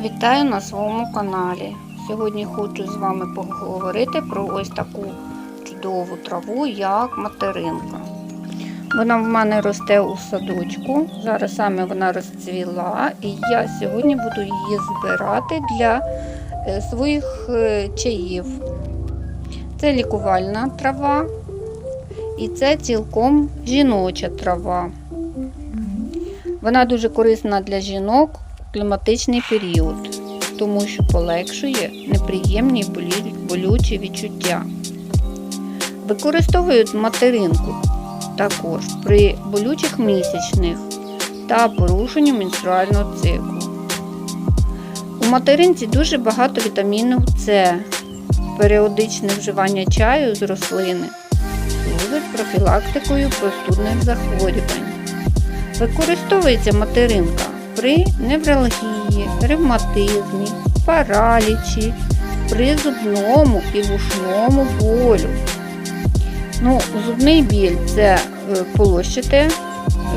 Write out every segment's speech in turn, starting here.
Вітаю на своєму каналі. Сьогодні хочу з вами поговорити про ось таку чудову траву, як материнка. Вона в мене росте у садочку. Зараз саме вона розцвіла, і я сьогодні буду її збирати для е, своїх е, чаїв. Це лікувальна трава, і це цілком жіноча трава. Вона дуже корисна для жінок кліматичний період, тому що полегшує неприємні болючі відчуття. Використовують материнку також при болючих місячних та порушенні менструального циклу. У материнці дуже багато вітамінів С. Періодичне вживання чаю з рослини служить профілактикою простудних захворювань. Використовується материнка при невралгії, ревматизмі, паралічі, при зубному і вушному болю. Ну, зубний біль це е, полощити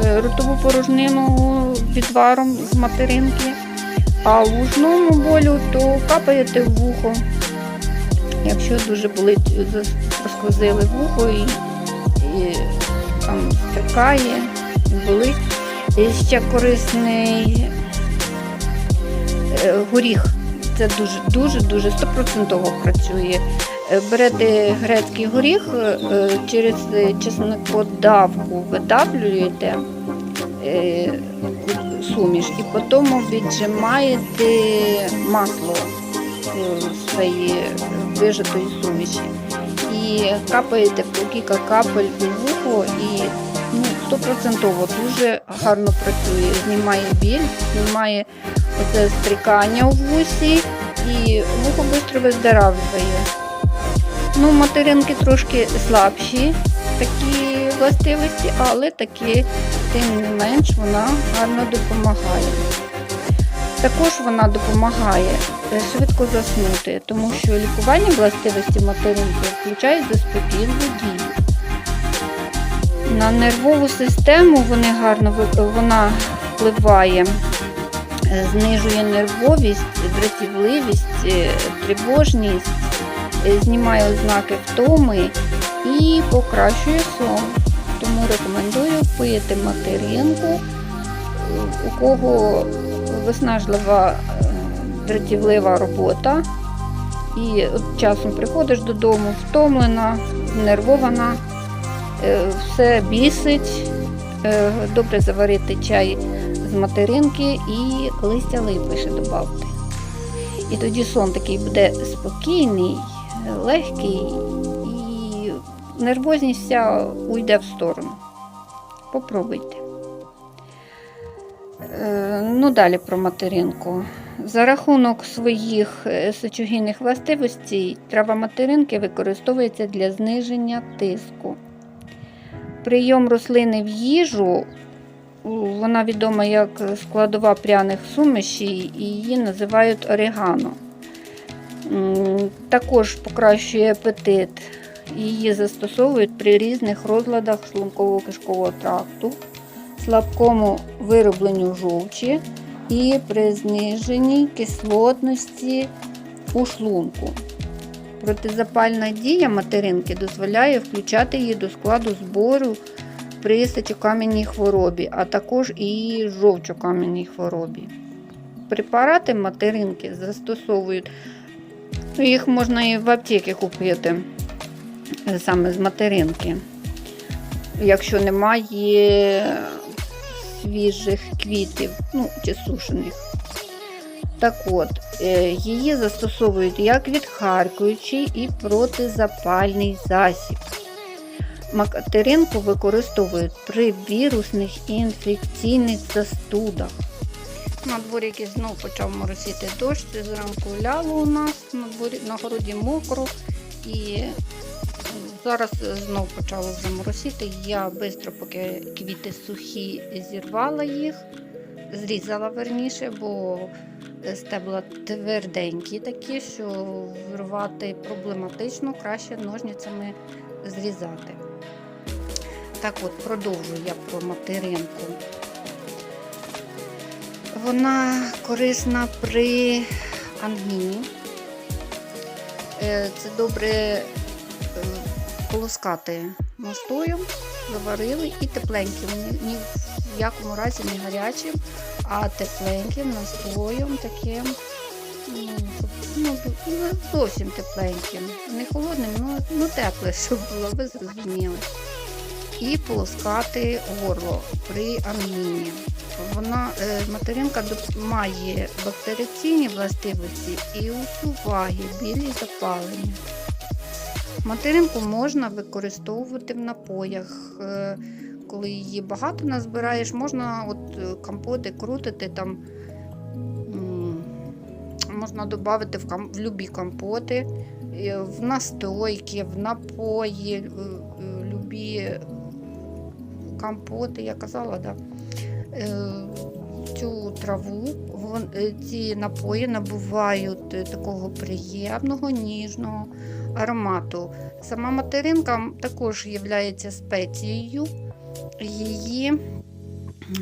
е, ротову порожнину відваром з материнки, а в вушному болю то капаєте в вухо. Якщо дуже болить, просквозили вухо і, і там стикає, болить. Ще корисний е, горіх. Це дуже дуже дуже стопроцентово працює. Е, Берете грецький горіх, е, через чеснокодавку видавлюєте суміш і потім віджимаєте масло з цієї вижатої суміші. І капаєте по кілька капель у вухо і стопроцентово дуже гарно працює. Знімає біль, знімає оце стрікання у вусі і вухо швидко виздоравлює. Ну, материнки трошки слабші такі властивості, але таки, тим не менш, вона гарно допомагає. Також вона допомагає е, швидко заснути, тому що лікувальні властивості материнки включають заспокійливу дію. На нервову систему вони гарно вона впливає, е, знижує нервовість, дратівливість, е, тривожність, е, знімає ознаки втоми і покращує сон. Тому рекомендую пити материнку, у кого виснажлива дратівлива робота. І часом приходиш додому втомлена, знервована, е, все бісить. Е, Добре заварити чай з материнки і листя липи ще додати. І тоді сон такий буде спокійний, е, легкий і нервозність вся уйде в сторону. Попробуйте. Е, Ну, далі про материнку. За рахунок своїх е, сечогінних властивостей трава материнки використовується для зниження тиску. Прийом рослини в їжу вона відома як складова пряних сумішей і її називають орегано. Також покращує апетит. Її застосовують при різних розладах шлунково-кишкового тракту, слабкому виробленню жовчі і при зниженні кислотності у шлунку. Протизапальна дія материнки дозволяє включати її до складу збору при сечокам'яній хворобі, а також і жовчокам'яній хворобі. Препарати материнки застосовують, ну, їх можна і в аптеці купити саме з материнки. Якщо немає свіжих квітів, ну чи сушених. Так от, е, її застосовують як відхаркуючий і протизапальний засіб. Материнку використовують при вірусних і інфекційних застудах. На дворі якийсь знов почав моросити дощ, зранку ляло у нас, на, дворі, на городі мокро і зараз знов почало вже моросити. Я швидко, поки квіти сухі, зірвала їх, зрізала верніше, бо стебла тверденькі такі, що вирвати проблематично, краще ножницями зрізати. Так от, продовжую я про материнку. Вона корисна при ангіні. Е, Це добре е, полоскати настоєм, заварили і тепленьким. Ні в якому разі не гарячим, а тепленьким настоєм таким. ну, Ну, зовсім тепленьким. Не холодним, ну, ну тепле, щоб було, ви зрозуміли. І полоскати горло при ангіні. Вона е, материнка має бактериційні властивості і усуває білі запалення. Материнку можна використовувати в напоях. Коли її багато назбираєш, можна от е, компоти крутити там. Можна додати в, ком- в любі компоти, е, в настойки, в напої, е, любі компоти, я казала, да. Цю траву, ці напої набувають такого приємного, ніжного аромату. Сама материнка також є спецією. Її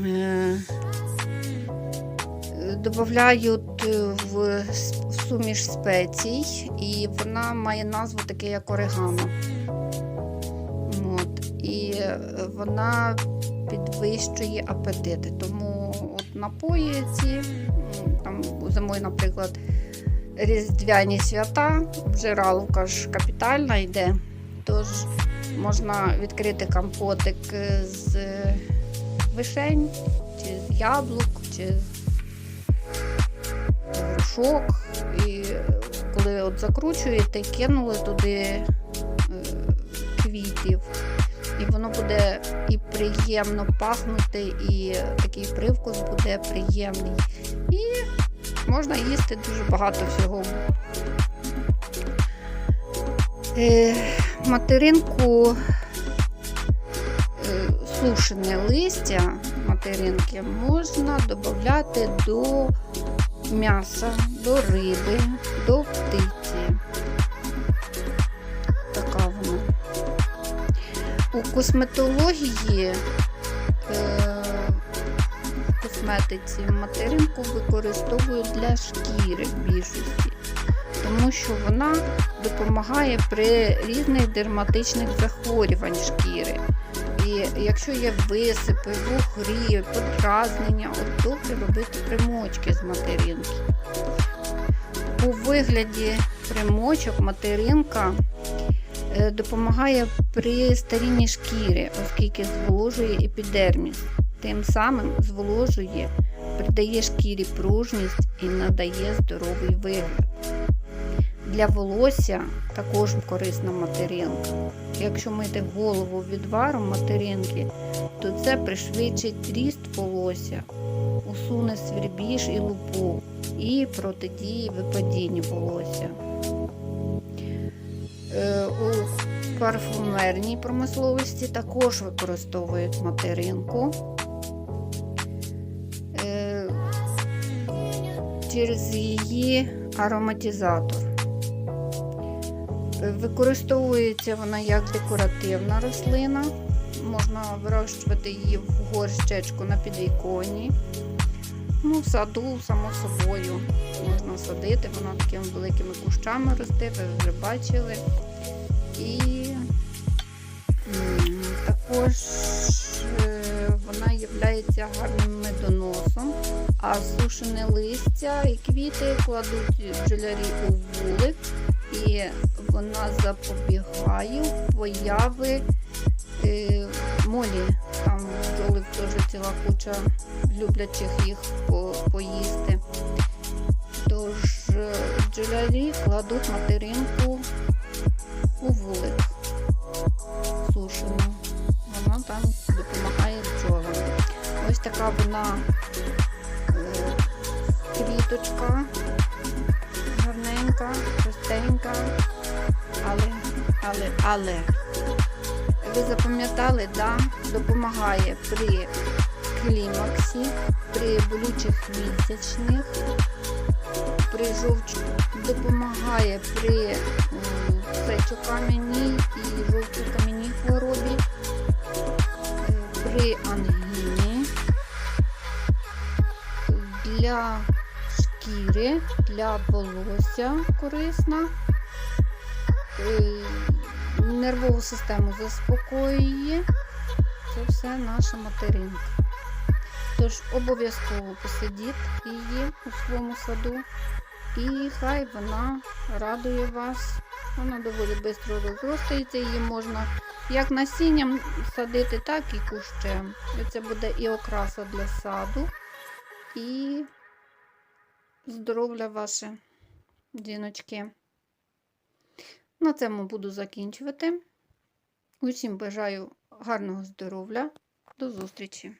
е, додають в, в суміш спецій, і вона має назву таке, як орегано. От. І е, вона підвищує апетити. Тому от напої ці, там зимою, наприклад, різдвяні свята, вжиралка ж капітальна йде. Тож можна відкрити компотик з вишень, чи з яблук, чи з грушок. І коли от закручуєте, кинули туди е, квітів. І воно буде і приємно пахнути, і такий привкус буде приємний. І можна їсти дуже багато всього. Материнку е, сушене листя материнки можна додати до м'яса, до риби, до птиці. Така вона. У косметології е, в косметиці материнку використовують для шкіри в більшості, тому що вона допомагає при різних дерматичних захворювань шкіри. І якщо є висипи, вугрі, подразнення, от добре робити примочки з материнки. У вигляді примочок материнка е, допомагає при старінні шкіри, оскільки зволожує епідерміс. Тим самим зволожує, придає шкірі пружність і надає здоровий вигляд. Для волосся також корисна материнка. Якщо мити голову відваром материнки, то це пришвидшить ріст волосся, усуне свербіж і лупу і протидіє випадінню волосся. Е, У парфумерній промисловості також використовують материнку. Е, Через її ароматизатор. Використовується вона як декоративна рослина. Можна вирощувати її в горщечку на підвіконні. Ну, в саду, само собою, можна садити, вона такими великими кущами росте, ви вже бачили. І також е, вона є гарним медоносом, а сушене листя і квіти кладуть бджолярі у вулик, і вона запобігає появи е, молі. Там бджоли теж ціла куча люблячих їх по- поїсти. Тож е, бджолярі кладуть материнку у вулик сушену. Вона там допомагає бджолам. Ось така вона е, квіточка, гарненька, простенька, але, але, але. Ви запам'ятали, да? допомагає при клімаксі, при болючих місячних, при жовч... допомагає при сечокам'яній і жовчокам'яній хворобі, е, при ангіні, для шкіри, для волосся корисна. Е, Нервову систему заспокоює. Це все наша материнка. Тож обов'язково посидіть її у своєму саду. І хай вона радує вас. Вона доволі швидко розростається, її можна як насінням садити, так і кущем. Це буде і окраса для саду, і здоров'я ваше, діночки. На цьому буду закінчувати. Усім бажаю гарного здоров'я. До зустрічі!